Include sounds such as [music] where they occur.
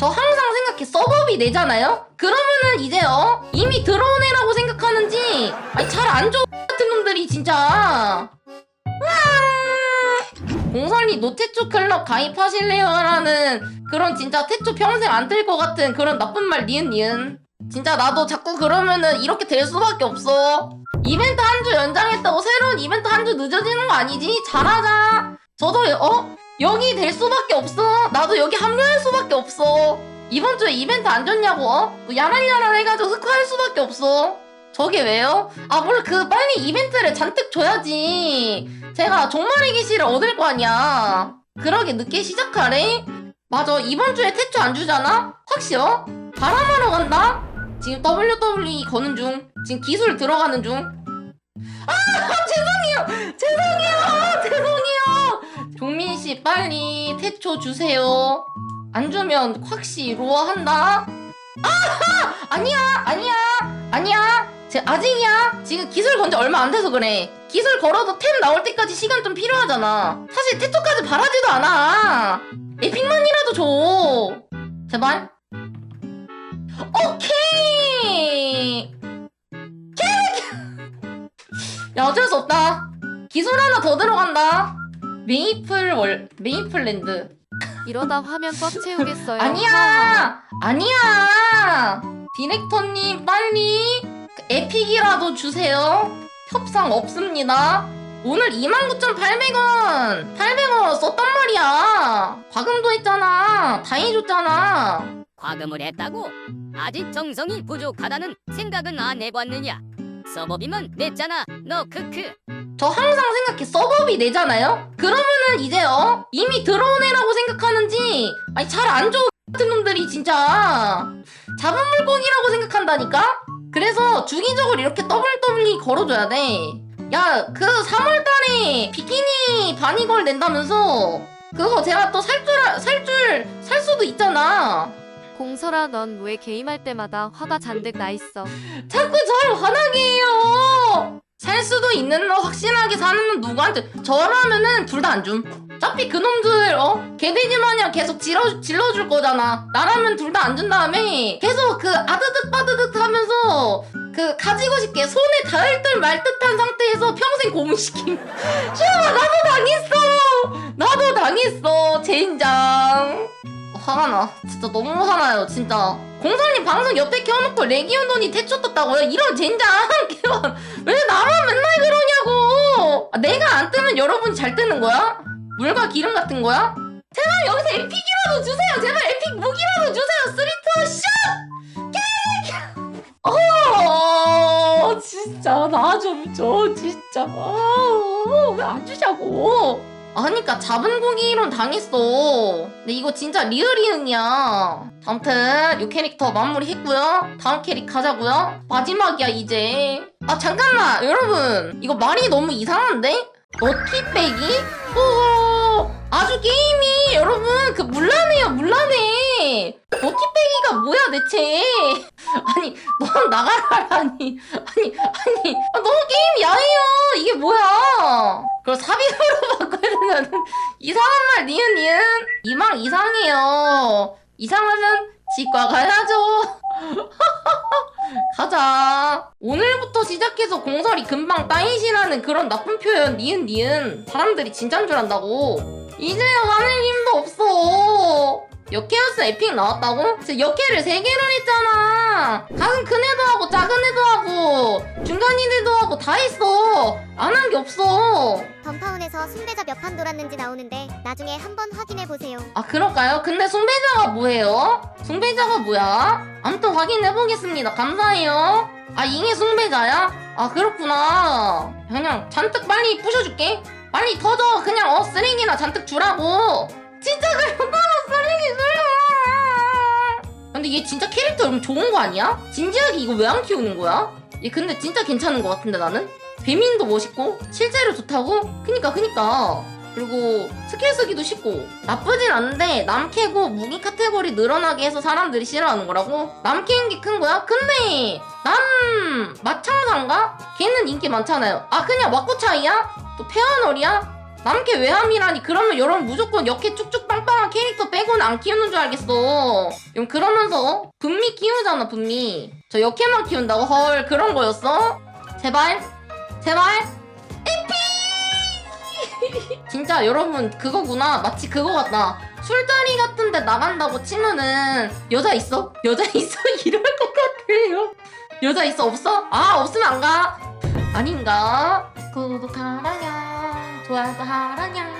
저 항상 생각해 서버비 내잖아요? 그러면은 이제 어 이미 들어온 애라고 생각하는지 아니 잘안 좋은 같은 놈들이 진짜 공설이 노태초 클럽 가입하실래요? 라는 그런 진짜 태초 평생 안 뜰 것 같은 그런 나쁜 말 니은 니은 진짜 나도 자꾸 그러면은 이렇게 될 수밖에 없어 이벤트 한 주 연장했다고 새로운 이벤트 한 주 늦어지는 거 아니지? 잘하자 저도 어? 여기 될 수밖에 없어 나도 여기 합류할 수밖에 없어 이번 주에 이벤트 안 줬냐고 어? 뭐 야랄야랄 해가지고 흑화할 수밖에 없어 저게 왜요? 아 몰라 그 빨리 이벤트를 잔뜩 줘야지 제가 종말의 계시를 얻을 거 아니야 그러게 늦게 시작하래? 맞아 이번 주에 태초 안 주잖아? 확실어? 바람하러 간다? 지금 WWE 거는 중 지금 기술 들어가는 중 아, [laughs] 죄송해요 죄송해요 종민씨 빨리 태초 주세요. 안 주면 확시 로아 한다. 아 아니야 아니야 아니야. 제 아직이야. 지금 기술 건지 얼마 안 돼서 그래. 기술 걸어도 템 나올 때까지 시간 좀 필요하잖아. 사실 태초까지 바라지도 않아. 에픽만이라도 줘. 제발. 오케이! [laughs] 야 어쩔 수 없다. 기술 하나 더 들어간다 메이플 월 메이플랜드 이러다 화면 꽉 채우겠어요. 아니야 아니야 디렉터님 빨리 그 에픽이라도 주세요 협상 없습니다 오늘 29,800원 800원 썼단 말이야 과금도 했잖아 다 해줬잖아 과금을 했다고? 아직 정성이 부족하다는 생각은 안 해봤느냐? 서버비만 냈잖아. 너 크크. 저 항상 생각해 서버비 내잖아요? 그러면은 이제 어 이미 들어온 애라고 생각하는지 아니 잘 안 좋은 [laughs] 같은 놈들이 진짜 잡은 물고기라고 생각한다니까? 그래서 주기적으로 이렇게 WWE 걸어줘야 돼. 야, 그 3월달에 비키니 바니걸 낸다면서 그거 제가 또 살 줄, 살 줄, 살 수도 있잖아. 공설아 넌 왜 게임할 때마다 화가 잔뜩 나 있어. 자꾸 절 화나게 해요. 살 수도 있는 너 확실하게 사는 놈 누구한테 저라면은 둘 다 안 줌. 어차피 그놈들 어 개돼지 마냥 계속 질러 질러줄 거잖아. 나라면 둘 다 안 준 다음에 계속 그 아드득 빠드득 하면서 그 가지고 싶게 손에 닿을 듯 말 듯한 상태에서 평생 고문시킴. 시험아 [laughs] 나도 당했어. 나도 당했어. 젠장. 화가 나. 진짜 너무 화나요, 진짜. 공사님 방송 옆에 켜놓고 레기온 돈이 태초 떴다고요? 이런 젠장! [laughs] 왜 나만 맨날 그러냐고! 아, 내가 안 뜨면 여러분 잘 뜨는 거야? 물과 기름 같은 거야? 제발 여기서 에픽이라도 주세요! 제발 에픽 무기라도 주세요! 스리트 샷! [laughs] 어, 진짜 나 좀 줘, 진짜. 왜안 주냐고! 아, 하니까 잡은 고기 이론 당했어. 근데 이거 진짜 리얼 이응이야. 아무튼 이 캐릭터 마무리했고요. 다음 캐릭 가자고요. 마지막이야 이제. 아 잠깐만 여러분 이거 말이 너무 이상한데? 너티빼기? 오 아주 게임이 여러분 그 물라네요 물라네. 너티빼기가 뭐야 대체? [laughs] 아니 넌 나가라니 아니 아니 아, 너무 게임 야해요? 그걸 삽입으로 [laughs] 바꿔야 된다는 이상한 말 니은 니은 이망 이상해요. 이상하면 치과 가야죠. [laughs] 가자. 오늘부터 시작해서 공설이 금방 따이시라는 그런 나쁜 표현 니은 니은 사람들이 진짠 줄 안다고. 이제 화낼 힘도 없어. 역캐였어 에픽 나왔다고? 진짜 역캐를 세 개를 했잖아. 가슴 큰 애도 하고 작은 애도 하고 중간인 애도 하고 다 했어. 안 한 게 없어. 던파운에서 순대자 몇 판 돌았는지 나오는데 나중에 한번 확인해 보세요. 아 그럴까요? 근데 숭배자가 뭐예요? 숭배자가 뭐야? 아무튼 확인해 보겠습니다. 감사해요. 아 잉의 숭배자야? 아 그렇구나. 그냥 잔뜩 빨리 부셔줄게. 빨리 터져. 그냥 어 쓰레기나 잔뜩 주라고. 진짜 거로 쓰레기 주라. 근데 얘 진짜 캐릭터 너무 좋은 거 아니야? 진지하게 이거 왜 안 키우는 거야? 얘 근데 진짜 괜찮은 거 같은데 나는? 배민도 멋있고 실제로 좋다고? 그니까 그니까 그리고 스킬 쓰기도 쉽고 나쁘진 않은데 남 캐고 무기 카테고리 늘어나게 해서 사람들이 싫어하는 거라고? 남 캐는 게 큰 거야? 근데 남 마창사인가? 걔는 인기 많잖아요 아 그냥 와꾸차이야? 또 페어널이야? 남캐 외함이라니 그러면 여러분 무조건 역캐 쭉쭉 빵빵한 캐릭터 빼고는 안 키우는 줄 알겠어 그럼 그러면서 분미 키우잖아 분미 저 역캐만 키운다고? 헐 그런 거였어? 제발 제발 에피 [laughs] 진짜 여러분 그거구나 마치 그거 같다 술자리 같은데 나간다고 치면은 여자 있어? 여자 [laughs] 있어? 이럴 것 같아요 여자 있어 없어? 아 없으면 안가 아닌가? 구독하라냐 좋아도 하라냐